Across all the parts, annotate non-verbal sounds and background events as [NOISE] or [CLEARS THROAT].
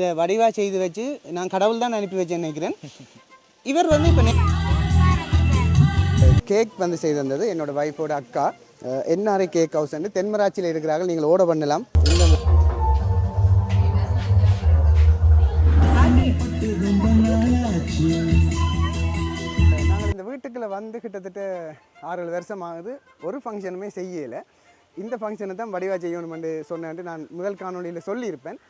இதை வடிவாக செய்து வச்சு நான் கடவுள் தான் அனுப்பி வச்சேன்னு நினைக்கிறேன். இவர் வந்து இப்போ கேக் வந்து செய்து வந்தது என்னோட ஒய்ஃபோட அக்கா. என்ஆர்ஐ கேக் ஹவுஸ் வந்து தென்மராட்சியில் இருக்கிறார்கள் நீங்கள் ஓட பண்ணலாம். நாங்கள் இந்த வீட்டுக்குள்ளே வந்து கிட்டத்தட்ட ஆறு ஏழு வருஷம் ஆகுது. ஒரு ஃபங்க்ஷனுமே செய்யலை. இந்த ஃபங்க்ஷனை தான் வடிவா செய்யணும்னு சொன்னேன்ட்டு நான் முதல் காணொளியில் சொல்லியிருப்பேன்.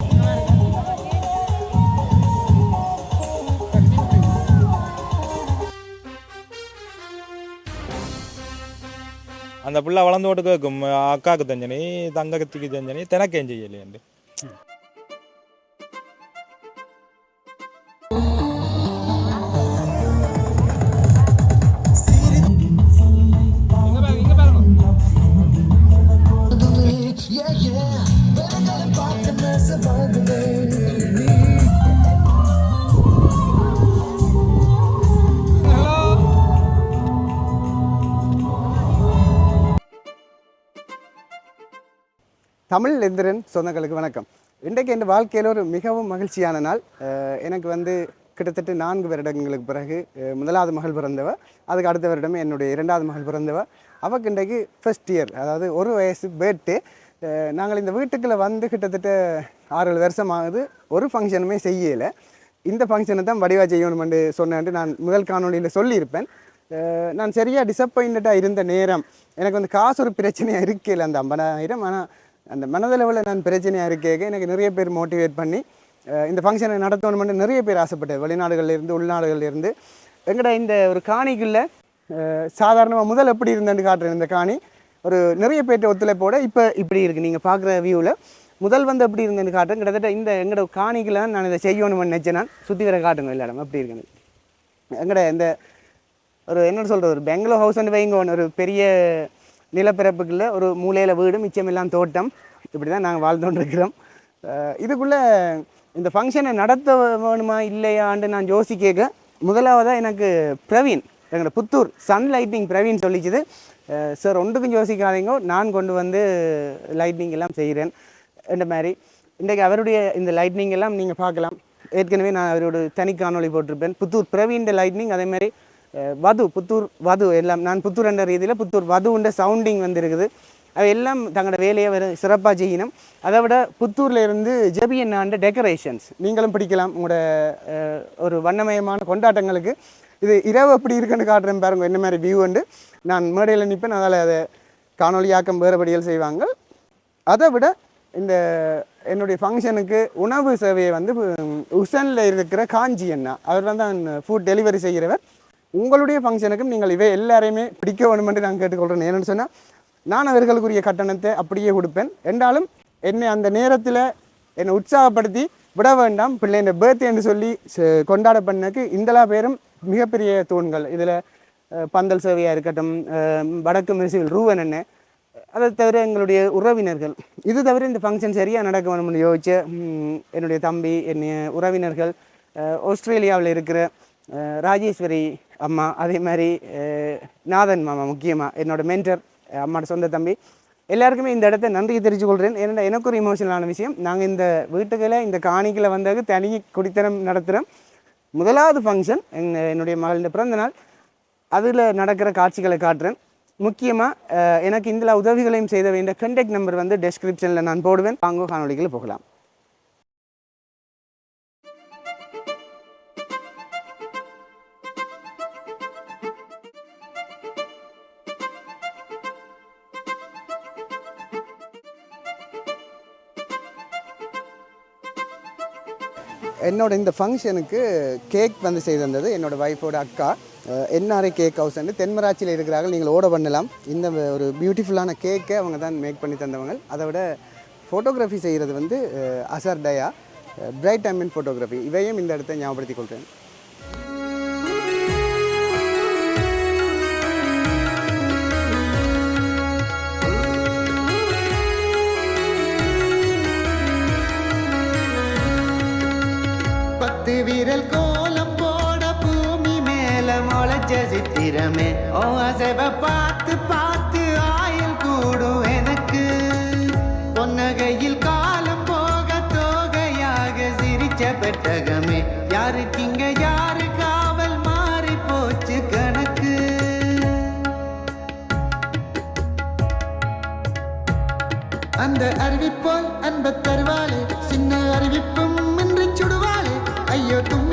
அந்த பிள்ளை வளர்ந்தோட்டு கேட்கும் அக்காவுக்கு தஞ்சனி தங்கத்துக்கு தஞ்சனி தெனக்கேம் செய்யலையண்டு தமிழ் எந்திரன் சொந்தங்களுக்கு வணக்கம். இன்றைக்கு என் வாழ்க்கையில் ஒரு மிகவும் மகிழ்ச்சியான நாள். எனக்கு வந்து கிட்டத்தட்ட நான்கு வருடங்களுக்கு பிறகு முதலாவது மகள் பிறந்தவ அதுக்கு அடுத்த வருடமே என்னுடைய இரண்டாவது மகள் பிறந்தவ. அவக்கு இன்றைக்கு ஃபர்ஸ்ட் இயர் அதாவது ஒரு வயசு பேர்ட்டு நாங்கள் இந்த வீட்டுக்குள்ளே வந்து கிட்டத்தட்ட ஆறு ஏழு வருஷம் ஆகுது ஒரு ஃபங்க்ஷனுமே செய்யலை. இந்த ஃபங்க்ஷனை தான் வடிவாக என்று சொன்னேன்ட்டு நான் முதல் காணொளியில் சொல்லியிருப்பேன். நான் சரியாக டிசப்பாயின்டாக இருந்த நேரம் எனக்கு வந்து காசு ஒரு பிரச்சனையாக இருக்கல அந்த ஐம்பதாயிரம். ஆனால் அந்த மனதளவில் நான் பிரச்சனையாக இருக்கேக்க எனக்கு நிறைய பேர் மோட்டிவேட் பண்ணி இந்த ஃபங்க்ஷனை நடத்தணும்னு நிறைய பேர் ஆசைப்பட்டேன். வெளிநாடுகள்லேருந்து உள்நாடுகள்லேருந்து எங்கடா எங்கட இந்த ஒரு காணிக்குள்ளே சாதாரணமாக முதல் எப்படி இருந்தேன்னு காட்டுறேன் இந்த காணி. ஒரு நிறைய பேர்ட்ட ஒத்துழைப்போட இப்போ இப்படி இருக்குது நீங்கள் பார்க்குற வியூவில் முதல் வந்து எப்படி இருந்தேன்னு காட்டுறேன். கிட்டத்தட்ட இந்த எங்களோட காணிக்குள்ள நான் இதை செய்யணும்னு நினச்சேன் நான். சுற்றி வர காட்டுங்க எல்லா இடம் எப்படி இருக்குன்னு. எங்கட இந்த ஒரு என்ன சொல்கிறது ஒரு பெங்களூர் ஹவுஸ் அண்ட் வைங்க ஒன்று ஒரு பெரிய நிலப்பரப்புக்குள்ள ஒரு மூலையில் வீடு மிச்சமெல்லாம் தோட்டம். இப்படி தான் நாங்கள் வாழ்ந்துட்டுருக்கிறோம் இதுக்குள்ளே இந்த ஃபங்க்ஷனை நடத்த வேணுமா இல்லையான்னு நான் யோசிக்க முதலாவதாக எனக்கு பிரவீன் எங்களோட புத்தூர் சன் லைட்டிங் பிரவீன் சொல்லிச்சுது. சார் ஒன்றுக்கும் யோசிக்காதீங்க நான் கொண்டு வந்து லைட்னிங் எல்லாம் செய்கிறேன் இந்த மாதிரி. இன்றைக்கு அவருடைய இந்த லைட்னிங் எல்லாம் நீங்கள் பார்க்கலாம். ஏற்கனவே நான் அவரோட தனி காணொளி போட்டிருப்பேன். புத்தூர் பிரவீன் லைட்னிங் அதே மாதிரி வது புத்தூர் வது எல்லாம் நான் புத்தூர் என்ற ரீதியில் புத்தூர் வதுன்ற சவுண்டிங் வந்திருக்குது. அவை எல்லாம் தங்களோட வேலையை வர சிறப்பாக செய்யணும். அதை விட புத்தூரில் இருந்து ஜெபியன்னாண்ட டெக்கரேஷன்ஸ் நீங்களும் பிடிக்கலாம் உங்களோட ஒரு வண்ணமயமான கொண்டாட்டங்களுக்கு. இது இரவு அப்படி இருக்குன்னு காட்டுறேன் பாருங்க என்ன மாதிரி வியூ உண்டு. நான் மேடையில் நிற்பேன் அதால் அதை காணொலியாக்கம் வேறுபடிகள் செய்வாங்க. அதை விட இந்த என்னுடைய ஃபங்க்ஷனுக்கு உணவு சேவையை வந்து உசனில் இருக்கிற காஞ்சி அண்ணா. அவர் தான் ஃபுட் டெலிவரி செய்கிறவர். உங்களுடைய ஃபங்க்ஷனுக்கும் நீங்கள் இவை எல்லாரையுமே பிடிக்க வேணுமென்று நான் கேட்டுக்கொள்கிறேன் ஏன்னு சொன்னால் நான் அவர்களுக்குரிய கட்டணத்தை அப்படியே கொடுப்பேன். என்றாலும் என்னை அந்த நேரத்தில் என்னை உற்சாகப்படுத்தி விட வேண்டாம். பிள்ளைங்க பர்த்டே என்று சொல்லி கொண்டாட பண்ணக்கு இந்தலா பேரும் மிகப்பெரிய தூண்கள். இதில் பந்தல் சேவையாக இருக்கட்டும் வடக்கு மிசில் ரூவன் என்ன அதை தவிர எங்களுடைய உறவினர்கள். இது தவிர இந்த ஃபங்க்ஷன் சரியாக நடக்க வேணும்னு யோசிச்ச என்னுடைய தம்பி என்னுடைய உறவினர்கள் ஆஸ்திரேலியாவில் இருக்கிற ராஜேஸ்வரி அம்மா அதே மாதிரி நாதன் மாமா முக்கியமாக என்னோடய மென்டர் அம்மாவோட சொந்த தம்பி. எல்லாருக்குமே இந்த இடத்த நன்றி தெரிஞ்சுக்கொள்கிறேன் ஏன்னா எனக்கு ஒரு இமோஷனலான விஷயம். நாங்கள் இந்த வீட்டுக்களை இந்த காணிக்கில் வந்தது தனி குடித்தனம் நடத்துகிறோம் முதலாவது ஃபங்க்ஷன் எங்கள் என்னுடைய மகளின் பிறந்த நாள். அதில் நடக்கிற காட்சிகளை காட்டுறேன். முக்கியமாக எனக்கு இந்த உதவிகளையும் செய்த வேண்டிய கண்டெக்ட் நம்பர் வந்து டெஸ்கிரிப்ஷனில் நான் போடுவேன். வாங்க காணொலிகள் போகலாம். என்னோட இந்த ஃபங்க்ஷனுக்கு கேக் வந்து செய்து தந்தது ஒய்ஃபோட அக்கா. என்ஆர்ஐ கேக் ஹவுஸ் வந்து தென்மராட்சியில் இருக்கிறார்கள் நீங்கள் ஓட பண்ணலாம். இந்த ஒரு பியூட்டிஃபுல்லான கேக்கை அவங்க தான் மேக் பண்ணி தந்தவங்க. அதை விட ஃபோட்டோகிராஃபி செய்கிறது வந்து அசர் டயா பிரைட் டைமண்ட் ஃபோட்டோகிராஃபி இவையும் இந்த இடத்தை ஞாபகப்படுத்திக் கொள்கிறேன். விரல் கோலம் போட பூமி மேல முளைச்ச சித்திரமே. ஓ அசைவ பார்த்து பார்த்து ஆயில் கூடும் எனக்கு. பொன்னகையில் காலம் போக தோகையாக சிரிச்ச பெட்டகமே. யாருக்கிங்க யாரு காவல் மாறி போச்சு கணக்கு. அந்த அறிவிப்போல் அன்ப தருவாளே. you do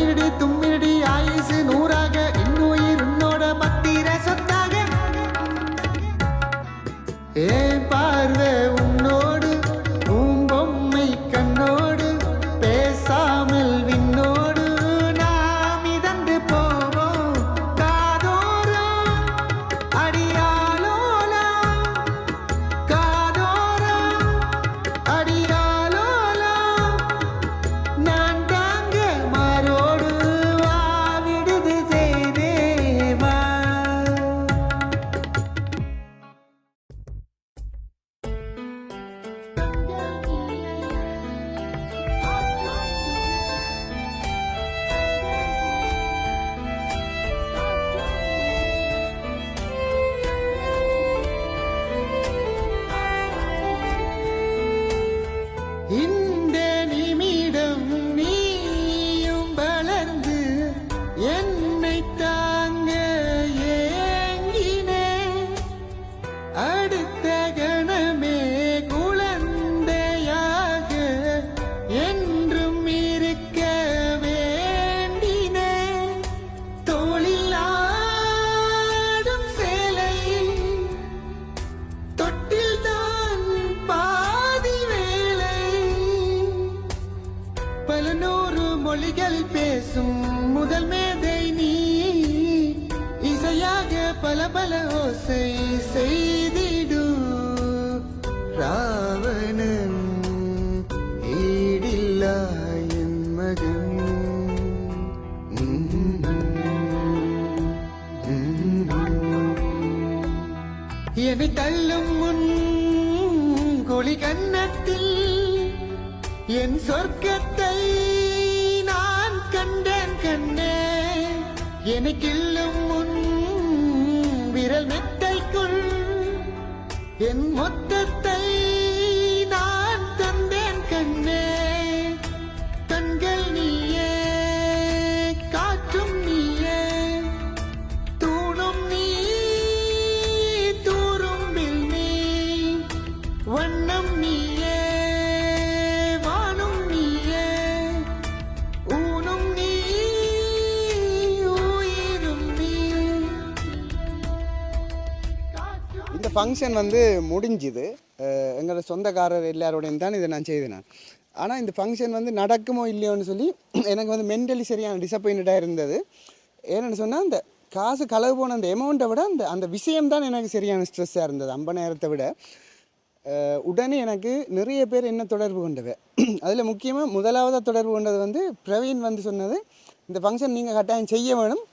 அடுத்த சொர்க்கத்தை நான் கண்டேன் கண்டேன். என்னை ஃபங்க்ஷன் வந்து முடிஞ்சுது. எங்களோட சொந்தக்காரர் எல்லாரோடையும் தான் இதை நான் செய்தேன் நான். ஆனால் இந்த ஃபங்க்ஷன் வந்து நடக்குமோ இல்லையோன்னு சொல்லி [CLEARS THROAT] எனக்கு வந்து மென்டலி சரியான டிசப்பாயின்டாக இருந்தது. ஏன்னு சொன்னால் அந்த காசு களவு போன அந்த எமௌண்ட்டை விட அந்த அந்த விஷயம் தான் எனக்கு சரியான ஸ்ட்ரெஸ்ஸாக இருந்தது. அம்ப நேரத்தை விட. உடனே எனக்கு நிறைய பேர் என்ன தொடர்பு கொண்டவை [CLEARS THROAT] அதில் முக்கியமாக முதலாவதாக தொடர்பு கொண்டது வந்து பிரவீன் வந்து சொன்னது இந்த ஃபங்க்ஷன் நீங்கள் கட்டாயம் செய்ய வேணும்.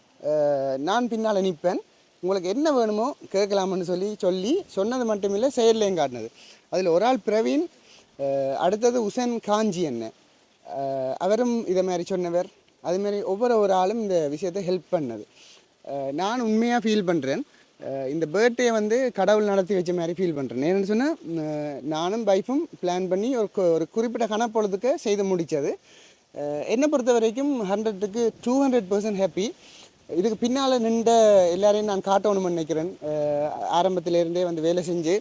நான் பின்னால் நிற்பேன் உங்களுக்கு என்ன வேணுமோ கேட்கலாம்னு சொல்லி சொல்லி சொன்னது மட்டும் இல்லை செயல்லையும் காட்டினது. அதில் ஒரு ஆள் பிரவீன் அடுத்தது உசேன் காஞ்சி என்ன. அவரும் இதை மாதிரி சொன்னவர். அதுமாரி ஒவ்வொரு ஒரு ஆளும் இந்த விஷயத்தை ஹெல்ப் பண்ணது. நான் உண்மையாக ஃபீல் பண்ணுறேன் இந்த பர்த்டே வந்து கடவுள் நடத்தி வச்ச மாதிரி ஃபீல் பண்ணுறேன் ஏன்னு சொன்னால் நானும் வைஃபும் பிளான் பண்ணி ஒரு ஒரு குறிப்பிட்ட கணப்பொழுதுக்கு செய்து முடித்தது. என்னை பொறுத்த வரைக்கும் ஹண்ட்ரட்டுக்கு டூ ஹண்ட்ரட் பர்சன்ட் ஹாப்பி இதுக்கு பின்னால் நின்ற எல்லாரையும் நான் காட்டணும்னு நினைக்கிறேன். ஆரம்பத்திலேருந்தே வந்து வேலை செஞ்சு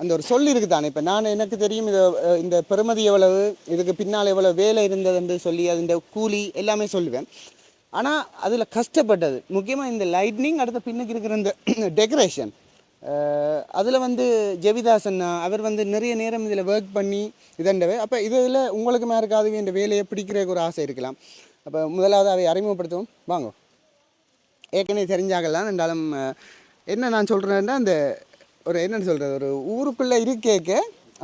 அந்த ஒரு சொல் இருக்குது தானே இப்போ நான் எனக்கு தெரியும் இதை இந்த பெருமதி எவ்வளவு இதுக்கு பின்னால் எவ்வளோ வேலை இருந்ததுன்னு சொல்லி அதிൻ്റെ கூலி எல்லாமே சொல்லுவேன். ஆனால் அதில் கஷ்டப்பட்டது. முக்கியமாக இந்த லைட்னிங் அடுத்த பின்னுக்கு இருக்கிற இந்த [CLEARS THROAT] டெக்கரேஷன் அதில் வந்து ஜெவிதாசன் அவர் வந்து நிறைய நேரம் இதில் ஒர்க் பண்ணி இதண்டவை அப்போ இதில் உங்களுக்கு மேற்காவது இந்த வேலையை பிடிக்கிறதுக்கு ஒரு ஆசை இருக்கலாம். அப்போ முதலாவது அவை அறிமுகப்படுத்தவும். வாங்க. ஏற்கனவே தெரிஞ்சாகலாம். என்றாலும் என்ன நான் சொல்கிறேன்னா அந்த ஒரு என்னென்னு சொல்கிறது ஒரு ஊருக்குள்ளே இருக்கேக்க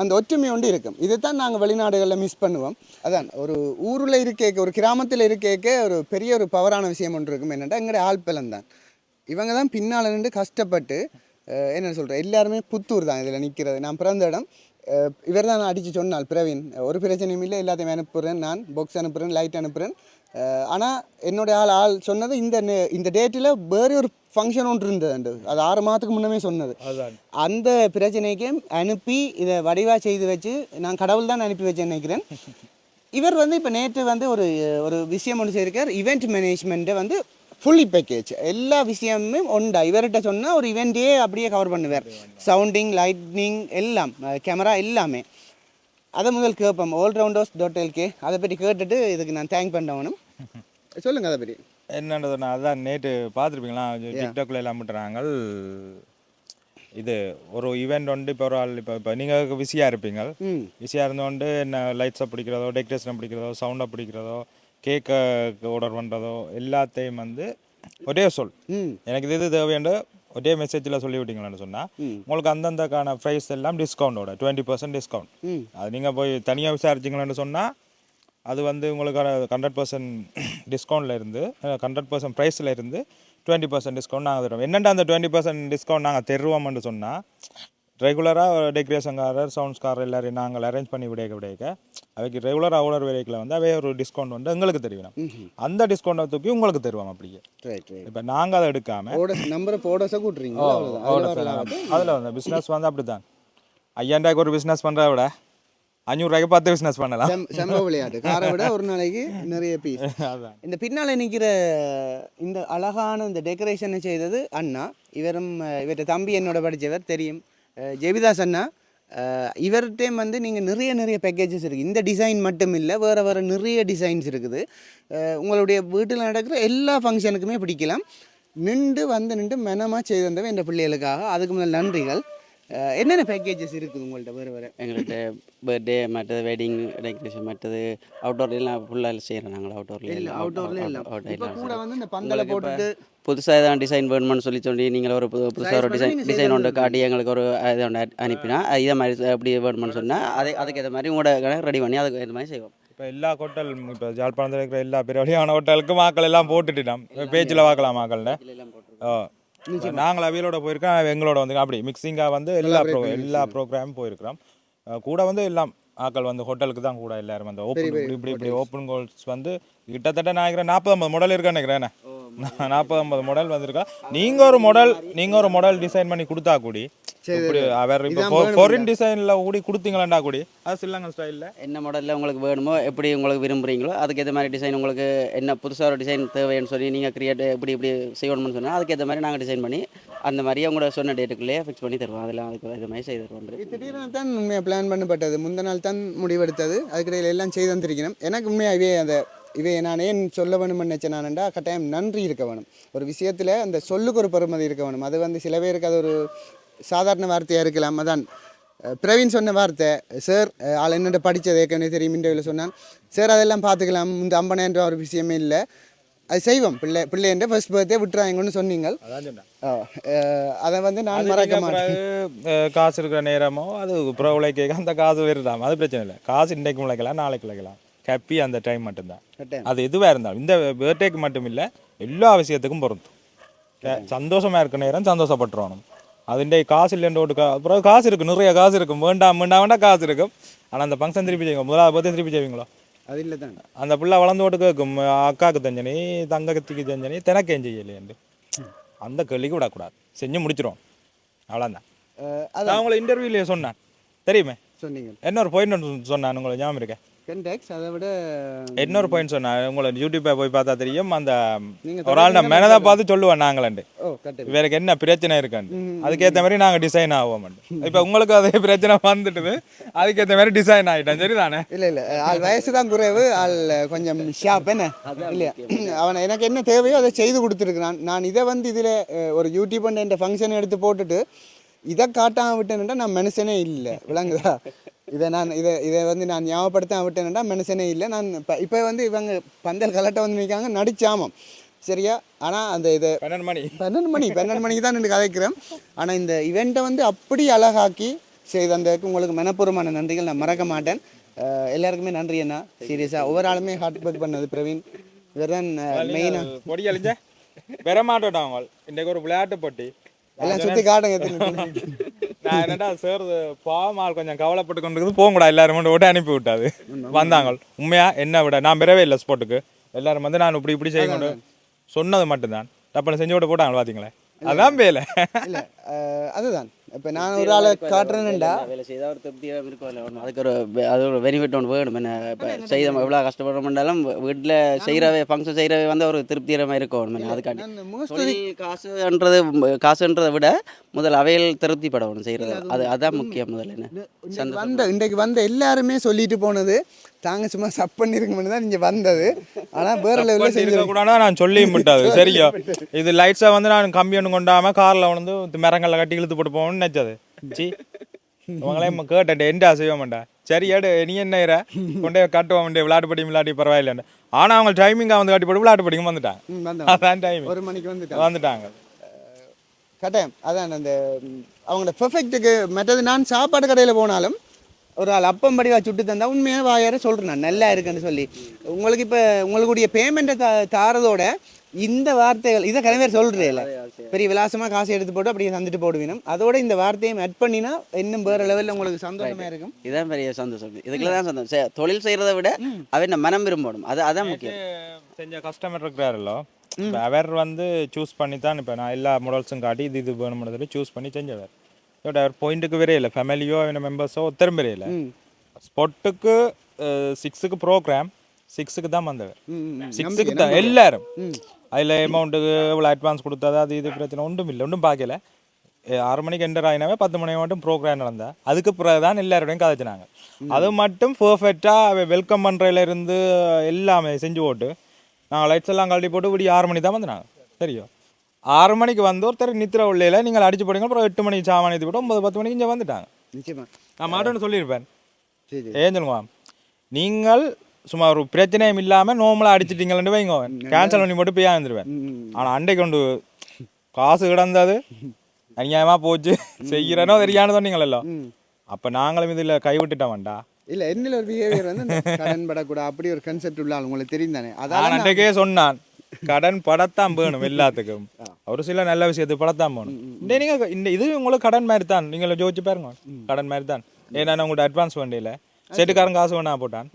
அந்த ஒற்றுமை ஒன்று இருக்கும். இதைத்தான் நாங்கள் வெளிநாடுகளில் மிஸ் பண்ணுவோம். அதான் ஒரு ஊரில் இருக்கேக்க ஒரு கிராமத்தில் இருக்கேக்க ஒரு பெரிய ஒரு பவரான விஷயம் ஒன்று இருக்கும். என்னென்னா எங்களுடைய ஆள்பலம் தான் இவங்க தான் பின்னால் நின்று கஷ்டப்பட்டு என்ன சொல்கிறேன் எல்லாருமே புத்தூர் தான் இதில் நிற்கிறது நான் பிறந்த இடம் இவர் தான் அடித்து சொன்னால் பிரவீன். ஒரு பிரச்சனையும் இல்லை எல்லாத்தையும் அனுப்புகிறேன் நான். பாக்ஸ் அனுப்புகிறேன் லைட் அனுப்புகிறேன் ஆனால் என்னுடைய ஆள் ஆள் சொன்னது இந்த இந்த டேட்டில் வேறு ஒரு ஃபங்க்ஷன் ஒன்று இருந்தது அது ஆறு மாதத்துக்கு முன்னமே சொன்னது. அந்த பிரச்சனைக்கு அனுப்பி இதை வடிவாக செய்து வச்சு நான் கடவுள் தான் அனுப்பி வச்சேன்னு நினைக்கிறேன். இவர் வந்து இப்போ நேற்று வந்து ஒரு ஒரு விஷயம் ஒன்று செய்திருக்கார். இவெண்ட் மேனேஜ்மெண்ட்டை வந்து ஃபுல்லி பேக்கேஜ் எல்லா விஷயமும் உண்டா? இவர்கிட்ட சொன்னால் ஒரு இவெண்ட்டே அப்படியே கவர் பண்ணுவார். சவுண்டிங் லைட்னிங் எல்லாம் கேமரா எல்லாமே. அதை முதல் கேட்போம். ஆல்ரவுண்டர்ஸ் டாட் எல்கே அதை பற்றி கேட்டுட்டு இதுக்கு நான் தேங்க் பண்ணணும் [LAUGHS] சொல்லுங்கள் அதை பற்றி. என்னன்றது நான் அதான் நேற்று பார்த்துருப்பீங்களா? டிக்டாக்ல எல்லாம் விட்டுறாங்க இது ஒரு ஈவெண்ட் வந்து இப்போ ஒரு ஆள் இப்போ இப்போ நீங்கள் பிஸியாக இருப்பீங்க பிஸியாக இருந்தோண்டு என்ன லைட்ஸை பிடிக்கிறதோ டெக்கரேஷனை பிடிக்கிறதோ சவுண்டை பிடிக்கிறதோ கேக்கை ஆர்டர் பண்ணுறதோ எல்லாத்தையும் வந்து ஒரே சொல். எனக்கு இது இது தேவையான ஒரே மெசேஜில் சொல்லி விட்டீங்களான்னு சொன்னால் உங்களுக்கு அந்தந்தக்கான ப்ரைஸ் எல்லாம் டிஸ்கவுண்டோட டுவெண்ட்டி பர்சன்ட் டிஸ்கவுண்ட் அது நீங்கள் போய் தனியாக விசாரிச்சிங்களேன்னு சொன்னால் அது வந்து உங்களுக்கு ஹண்ட்ரட் பர்சன்ட் டிஸ்கவுண்ட்டில் இருந்து ஹண்ட்ரட் பர்சன்ட் ப்ரைஸில் இருந்து டுவெண்ட்டி பர்சன்ட் டிஸ்கவுண்ட் நாங்கள் தருவோம். என்னென்ன அந்த டுவெண்ட்டி பர்சன்ட் டிஸ்கவுண்ட் நாங்கள் தருவோம்னு சொன்னால் ரெகுலராக டெக்கரேஷன்காரர் சவுண்ட்ஸ்காரர் எல்லாரையும் நாங்கள் அரேஞ்ச் பண்ணி விடைக்க விடைக்க அவைக்கு ரெகுலராக ஆர்டர் விலைக்கில் வந்து அவே ஒரு டிஸ்கவுண்ட் வந்து எங்களுக்கு தெரியும் அந்த டிஸ்கவுண்ட்டை தூக்கி உங்களுக்கு தருவோம் அப்படியே. இப்போ நாங்கள் அதை எடுக்காமல் ஓடஸ் நம்பரை போடஸை கூட்டுறீங்க அதில் வந்து பிஸ்னஸ் வந்து அப்படி தான் ஐயாயிரம் ஒரு பிஸ்னஸ் பண்ணுறத விட அஞ்சூறுரூவாய்க்கு பத்து பிஸ்னஸ் பண்ணலாம். செம்ம விளையாட்டு. காரை விட ஒரு நாளைக்கு நிறைய பீஸ் [LAUGHS] இந்த பின்னால் நிற்கிற இந்த அழகான இந்த டெக்கரேஷனை செய்தது அண்ணா. இவரும் இவர்கிட்ட தம்பி என்னோட படித்தவர் தெரியும். ஜெபிதாஸ் அண்ணா இவர்கிட்டையும் வந்து நீங்கள் நிறைய நிறைய பேக்கேஜஸ் இருக்குது இந்த டிசைன் மட்டும் இல்லை வேறு வேறு நிறைய டிசைன்ஸ் இருக்குது. உங்களுடைய வீட்டில் நடக்கிற எல்லா ஃபங்க்ஷனுக்குமே பிடிக்கலாம். நின்று வந்து நின்று மெனமாக செய்து வந்தவன் என்ற பிள்ளைகளுக்காக. அதுக்கு முதல் நன்றிகள். என்னென்ன பேக்கேஜஸ் இருக்குது உங்கள்கிட்ட வேறு வேறு. எங்கள்கிட்ட பர்த்டே மற்றது வெட்டிங் டெக்கரேஷன் மற்றது அவுட்டோர்லாம் ஃபுல்லாக செய்கிறோம் நாங்கள் அவுட்டோர்ல இல்லை அவுட்டோர்ல இல்லை. இப்போ கூட வந்து இந்த பந்தலை போட்டுட்டு புதுசாக எதாவது டிசைன் வேணும்னு சொல்லி சொல்லி நீங்கள் ஒரு புது புதுசாக ஒரு டிசைன் டிசைன் ஒன்று காட்டி எங்களுக்கு ஒரு இது ஒன்று அனுப்பினா இதே மாதிரி அப்படி வேணும்னு சொன்னால் அதை அதுக்கு ஏற்ற மாதிரி உங்களோட ரெடி பண்ணி அதுக்கு ஏற்ற மாதிரி செய்வோம். இப்போ எல்லா ஹோட்டல் இப்போ ஜாழ்ப்பாணத்தில் இருக்கிற எல்லா பெரிய வழியான ஹோட்டலுக்கு மாக்கள் எல்லாம் போட்டுட்டோம் பேஜில் பார்க்கலாம் மாக்கள்ல ஓ. நாங்கள் அவியலோட போயிருக்கோம் எங்களோட வந்து அப்படி மிக்சிங்காக வந்து எல்லா ப்ரோ எல்லா ப்ரோக்ராமும் போயிருக்கிறோம். கூட வந்து எல்லாம் ஆக்கள் வந்து ஹோட்டலுக்கு தான் கூட எல்லாரும் வந்து ஓப்பன் இப்படி இப்படி இப்படி ஓப்பன் கோல்ஸ் வந்து கிட்டத்தட்ட நான் நினைக்கிறேன் நாற்பது ஐம்பது மாடல் இருக்கேன்னு நினைக்கிறேன் [LAUGHS] நாற்பது ஐம்பது மாடல் வந்திருக்கா. நீங்கள் ஒரு மாடல் நீங்கள் ஒரு மாடல் டிசைன் பண்ணி கொடுத்தா கூடி இப்படி அவர் இப்போ ஃபாரின் டிசைனில் கூடி கொடுத்தீங்களாண்டா கூடி? அது சில்லங்க ஸ்டைலில் என்ன மாடலில் உங்களுக்கு வேணுமோ எப்படி உங்களுக்கு விரும்புகிறீங்களோ அதுக்கேற்ற மாதிரி டிசைன் உங்களுக்கு என்ன புதுசாக ஒரு டிசைன் தேவைன்னு சொல்லி நீங்கள் கிரியேட் இப்படி இப்படி செய்யணும்னு சொன்னால் அதுக்கேற்ற மாதிரி நாங்கள் டிசைன் பண்ணி அந்த மாதிரியே உங்களோட சொன்ன டேட்டுக்குள்ளேயே ஃபிக்ஸ் பண்ணி தருவோம். அதெல்லாம் அதுக்கு இது மாதிரி செய்து தருவோம் திடீர்னு தான் உண்மையாக பிளான் பண்ணப்பட்டது. முந்த நாள் தான் முடிவெடுத்தது. அதுக்கிடையில் எல்லாம் செய்து வந்திருக்கணும் எனக்கு உண்மையாகவே அந்த இவை நான் ஏன் சொல்ல வேணும்னு நினச்சேன் கட்டாயம் நன்றி இருக்க வேணும். ஒரு விஷயத்தில் அந்த சொல்லுக்கு ஒரு பெருமதி இருக்க வேணும். அது வந்து சில பேருக்கு அது ஒரு சாதாரண வார்த்தையாக இருக்கலாம். அதான் பிரவீன் சொன்ன வார்த்தை சார் ஆள் என்னோட படித்தது ஏற்கனவே தெரியும் இன்டர்வியூவில் சொன்னான். சார் அதெல்லாம் பார்த்துக்கலாம். இந்த ஐம்பதாயிரம் ஒரு விஷயமே இல்லை. அது செய்வோம். பிள்ளை பிள்ளைன்ற ஃபர்ஸ்ட் பர்த்டே விட்டுறாங்கன்னு சொன்னீங்க அதை வந்து நான் மறக்க மாட்டேன். காசு இருக்கிற நேரமோ அது அப்புறம் உழைக்க அந்த காசு வருதாம் அது பிரச்சனை இல்லை. காசு இன்றைக்கு உழைக்கலாம் நாளைக்கு உழைக்கலாம். ஹாப்பி அந்த டைம் மட்டும்தான். அது எதுவாக இருந்தாலும் இந்த பர்த்டேக்கு மட்டும் இல்லை எல்லா விஷயத்துக்கும் பொருந்தும். க- சந்தோஷமா இருக்க நேரம் சந்தோஷப்பட்டுறணும். ஒரு கா- அப்புறம் காசு இருக்கு நிறைய காசு இருக்கும் வேண்டாம் வேண்டாம் வேண்டாம் காசு இருக்கும் ஆனால் அந்த ஃபங்க்ஷன் திருப்பி செய்யுங்க முதலாவது பர்த்டே திருப்பி செய்வீங்களோ அது இல்லை தான் அந்த பிள்ளை வளர்ந்து ஓட்டு கேட்கும் அக்காவுக்கு தஞ்சனி தங்கத்துக்கு தஞ்சனி தெனக்கு ஏன் செய்யலையேண்டு அந்த கேள்விக்கு விடக்கூடாது செஞ்சு முடிச்சிரும் அவ்வளோதான் அஹ், நான் உங்களை இன்டர்வியூலேயே சொன்னேன் தெரியுமே சொன்னீங்க இன்னொரு பாயிண்ட் சொன்னேன் உங்களுக்கு ஞாபகம் இருக்கேன் கென்டெக்ஸ் அதை விட இன்னொரு பாயிண்ட் சொன்னேன் உங்களை யூடியூப்பை போய் பார்த்தா தெரியும் அந்த நீங்க ஒரு ஆள் நான் மேனதை பார்த்து சொல்லுவேன் நாங்களண்டு இவருக்கு என்ன பிரச்சனை இருக்காண்டு அதுக்கேற்ற மாதிரி நாங்கள் டிசைன் ஆவோம் இப்போ உங்களுக்கு அதே பிரச்சனை வந்துட்டுது. அதுக்கேற்ற மாதிரி டிசைன் ஆகிட்டோம் சரிதானே? இல்லை இல்லை. ஆள் வயசு தான் குறைவு. ஆள் கொஞ்சம் ஷாப் என்ன? இல்லையா அவன் எனக்கு என்ன தேவையோ அதை செய்து கொடுத்துருக்குறான். நான் இதை வந்து இதில் ஒரு யூடியூப் என்ற ஃபங்க்ஷன் எடுத்து போட்டுட்டு இதை காட்டாம விட்டேன்டா நான் மனுஷனே இல்லை. விளங்குதா? இதை நான் இதை இதை வந்து நான் ஞாபகப்படுத்தாம விட்டேன்டா மனுஷனே இல்லை. நான் இப்போ இப்போ வந்து இவங்க பந்தல் கலட்ட வந்து நிற்காங்க நடிச்சாமம். சரியா? ஆனால் அந்த இதை பன்னெண்டு மணி. பன்னெண்டு மணி பன்னெண்டு மணிக்கு தான் நின்று கதைக்கிறேன் ஆனால் இந்த இவெண்ட்டை வந்து அப்படி அழகாக்கி செய்த அந்த உங்களுக்கு மனப்பூர்வமான நன்றிகள். நான் மறக்க மாட்டேன். எல்லாருக்குமே நன்றி அண்ணா. சீரியஸாக ஒவ்வொரு ஆளுமே ஹார்ட் ஒர்க் பண்ணது பிரவீன். இவர் தான் மெயினாக பொடி அழிஞ்ச? பெற மாட்டோம் அவங்க இன்றைக்கு ஒரு விளையாட்டு போட்டி. எல்லாம் சுற்றி காட்டுங்க நான் என்னடா சார் பாவமால் கொஞ்சம் கவலைப்பட்டு கொண்டு இருக்குது போங்கடா எல்லாரும் மட்டும் விட்டு அனுப்பி விட்டாது. வந்தாங்க. உண்மையா? என்ன விட? நான் பெறவே இல்லை ஸ்போர்ட்டுக்கு. எல்லாரும் வந்து நான் இப்படி இப்படி செய்ய கொண்டு சொன்னது மட்டும்தான். டப்புனு செஞ்சு விட்டு போட்டாங்க பார்த்தீங்களே அதான் இல்லை அதுதான். இப்போ நான் ஒரு ஆளை காட்டுறேன்டா வேலை செய்தால் ஒரு திருப்தியாக இருக்கும் அதுக்கு ஒரு அது ஒரு பெனிஃபிட் ஒன்று வேணும். என்ன இப்போ செய்த எவ்வளோ கஷ்டப்படுறோம்னாலும் வீட்டில் செய்கிறவே ஃபங்க்ஷன் செய்கிறவே வந்து ஒரு திருப்திகரமாக இருக்கும். ஒன்று அதுக்காண்டி. காசுன்றது காசுன்றதை விட முதல் அவையில் திருப்திப்படணும் செய்கிறது அது அதான் முக்கியம் முதல்ல என்ன? வந்த இன்றைக்கு வந்த எல்லாருமே சொல்லிட்டு போனது தாங்க சும்மா சப் பண்ணிருக்கணும்னு தான் நீங்கள் வந்தது. ஆனால் வேற லெவலில் செஞ்சு கூட நான் சொல்லியும் விட்டது சரியா? இது லைட்ஸை வந்து நான் கம்பி ஒன்று கொண்டாம கார்ல வந்து மரங்களில் கட்டி இழுத்து போட்டு போகணும்னு நினைச்சது. சி உங்களே கேட்டேன் எந்த அசைவம் மாட்டா சரி எடு. நீ என்ன இற கொண்டே கட்டுவோம். வேண்டிய விளையாட்டு படி விளையாடி பரவாயில்லைன்னு ஆனா அவங்க டைமிங்காக வந்து கட்டி போட்டு விளையாட்டு படிக்கும் வந்துட்டாங்க. ம், வந்தோம் அதான் டைமிங் ஒரு மணிக்கு வந்துட்டேன் வந்துட்டாங்க. கட்டாயம். அதான் அந்த அவங்களோட பெர்ஃபெக்ட்டுக்கு மற்றது நான் சாப்பாடு கடையில் போனாலும் ஒரு ஆள் அப்பம் படிவா சுட்டு தந்தா உண்மையாக வாயார சொல்கிறேன் நான். நல்லா இருக்குன்னு சொல்லி. உங்களுக்கு இப்போ உங்களுடைய பேமெண்ட்டை தா தாரதோட இந்த வார்த்தைகள் இதை கன பேர் சொல்கிறே இல்லை பெரிய விலாசமாக காசு எடுத்து போட்டு அப்படியே தந்துட்டு போடுவீனும் அதோட இந்த வார்த்தையும் ஆட் பண்ணினா இன்னும் வேறு லெவலில் உங்களுக்கு சந்தோஷமாக இருக்கும். இதுதான் பெரிய சந்தோஷம். இதுக்குள்ள தான் சந்தோஷம். தொழில் செய்கிறத விட அவன் மனம் விரும்பணும். அது அதான் முக்கியம். செஞ்ச கஸ்டமர் இருக்கிறாரല്ലോ அவர் வந்து சூஸ் பண்ணி தான் இப்போ நான் எல்லா மாடல்ஸும் காட்டி இது இது வேணும்னு சொல்லி சூஸ் பண்ணி செஞ்சவர். அவர் பாயிண்ட்டுக்கு வரையில ஃபேமிலியோ அவன மெம்பர்ஸோ ஒத்தரும் வரையில ஸ்பொட்டுக்கு சிக்ஸுக்கு ப்ரோக்ராம் சிக்ஸுக்கு தான் வந்தவர் சிக்ஸுக்கு தான் எல்லாரும் அதில் அமௌண்ட்டுக்கு இவ்வளோ அட்வான்ஸ் கொடுத்தது அது இது பிரச்சனை ஒன்றும் இல்லை ஒன்றும் பார்க்கல ஆறு மணிக்கு என்டர் ஆகினாவே பத்து மணி மட்டும் ப்ரோக்ராம் நடந்தா அதுக்கு பிறகு தான் எல்லாரோடையும் கதைச்சினாங்க அது மட்டும் பர்ஃபெக்டாக வெல்கம் பண்ணுறதுல இருந்து எல்லாமே செஞ்சு போட்டு நாங்கள் லைட்ஸ் எல்லாம் கழட்டி போட்டு விடி ஆறு மணி தான் வந்தாங்க சரியோ ஆறு மணிக்கு வந்து ஒருத்தர் நித்திர உள்ளையில நீங்கள் அடிச்சு போடுங்க அப்புறம் எட்டு மணிக்கு சாமான் ஏற்றி போட்டு ஒன்பது பத்து மணிக்கு இங்கே வந்துட்டாங்க. நிச்சயமா. நான் மாட்டோன்னு சொல்லியிருப்பேன். ஏன் நீங்கள் சும்மா ஒரு பிரச்சனையும் இல்லாமல் நோமலாக அடிச்சிட்டீங்களேன்னு வைங்க. கேன்சல் பண்ணி போட்டு போய் வந்துடுவேன் ஆனால் அன்றைக்கு கொண்டு காசு கிடந்தது. அநியாயமாக போச்சு. செய்கிறனோ தெரியானு சொன்னீங்களല്ലോ அப்போ நாங்களும் இதில் கைவிட்டுட்டோம்டா. இல்லை என்னில் ஒரு பிஹேவியர் வந்து கடன் படக்கூடாது அப்படி ஒரு கன்செப்ட் உள்ள உங்களுக்கு தெரியும் தானே. அதான் அன்றைக்கே சொன்னான். கடன் படத்தான் வேணும் எல்லாத்துக்கும். ஒரு சில நல்ல விஷயத்துக்கு படத்தான் வேணும். நீங்க இந்த இது உங்களுக்கு கடன் மாதிரி தான் நீங்கள ஜோதிச்சு பாருங்க. கடன் மாதிரி தான் ஏன்னா நான் உங்கள்கிட்ட அட்வான்ஸ் வேண்டியில செட்டுக்காரன் காசு வேணா போட்டான்.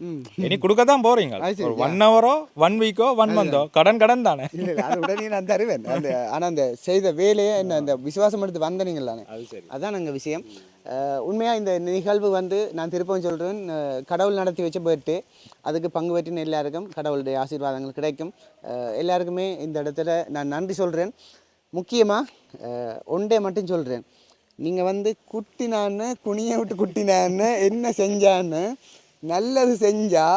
இனி கொடுக்க தான் போறீங்க ஒரு ஒன் ஹவரோ ஒன் வீக்கோ ஒன் மந்தோ கடன் கடன் தானே. உடனே நான் தருவேன். அந்த ஆனால் அந்த செய்த வேலையை என்ன அந்த விசுவாசம் எடுத்து வந்தனீங்களானே. அதான் அங்கே விஷயம். உண்மையாக இந்த நிகழ்வு வந்து நான் திருப்பவும் சொல்கிறேன் கடவுள் நடத்தி வச்ச பர்த்டே அதுக்கு பங்கு பெற்றின எல்லாருக்கும் கடவுளுடைய ஆசீர்வாதங்கள் கிடைக்கும். எல்லாருக்குமே இந்த இடத்துல நான் நன்றி சொல்கிறேன் முக்கியமாக ஒன்றே மட்டும் சொல்கிறேன் நீங்கள் வந்து குட்டினான்னு குனிய விட்டு குட்டினான்னு என்ன செஞ்சான்னு நல்லது செஞ்சா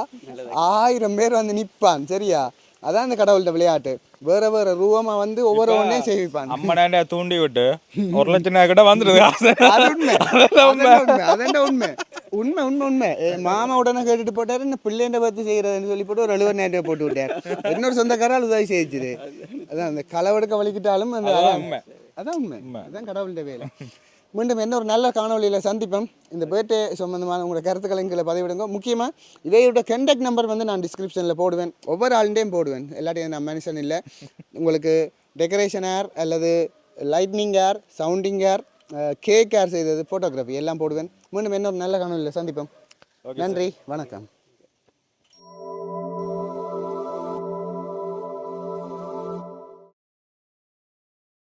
ஆயிரம் பேர் வந்து நிற்பான் சரியா? அதான் இந்த கடவுள்கிட்ட விளையாட்டு. வேற வேற ரூபமா வந்து ஒவ்வொரு ஒன்றையும் செய்விப்பான் அம்மனாண்ட தூண்டி விட்டு ஒரு லட்சம் ரூபாய் கிட்ட வந்துருது. காசு [LAUGHS] அது உண்மை. உண்மை. உண்மை? அதான்டா உண்மை? உண்மை உண்மை உண்மை. எ, மாமா உடனே கேட்டுட்டு போட்டாரு இந்த பிள்ளைண்ட பத்தி செய்யறதுன்னு சொல்லி போட்டு ஒரு எழுபதாயிரம் ரூபாய் போட்டு விட்டார். இன்னொரு சொந்தக்காரால் உதவி செய்யுது அதான் அந்த களவெடுக்க வலிக்கிட்டாலும் அந்த அதான் உண்மை. அதான் உண்மை. அதான் கடவுள்கிட்ட வேலை. மீண்டும் என்ன ஒரு நல்ல காணொளியில் சந்திப்போம். இந்த பர்த்டே சம்பந்தமான உங்களோட கருத்துக்களை எங்களை பதிவிடுங்க. முக்கியமாக இவையோட கண்டக்ட் நம்பர் வந்து நான் டிஸ்கிரிப்ஷனில் போடுவேன். ஒவ்வொரு ஆளுண்டையும் போடுவேன். எல்லாட்டையும் நான் மென்ஷன் இல்லை. உங்களுக்கு டெக்கரேஷன் ஏர் அல்லது லைட்னிங் ஏர் சவுண்டிங் ஏர் கேக் ஏர் செய்தது ஃபோட்டோகிராஃபி எல்லாம் போடுவேன். மீண்டும் என்ன ஒரு நல்ல காணொளியில் சந்திப்போம். நன்றி வணக்கம்.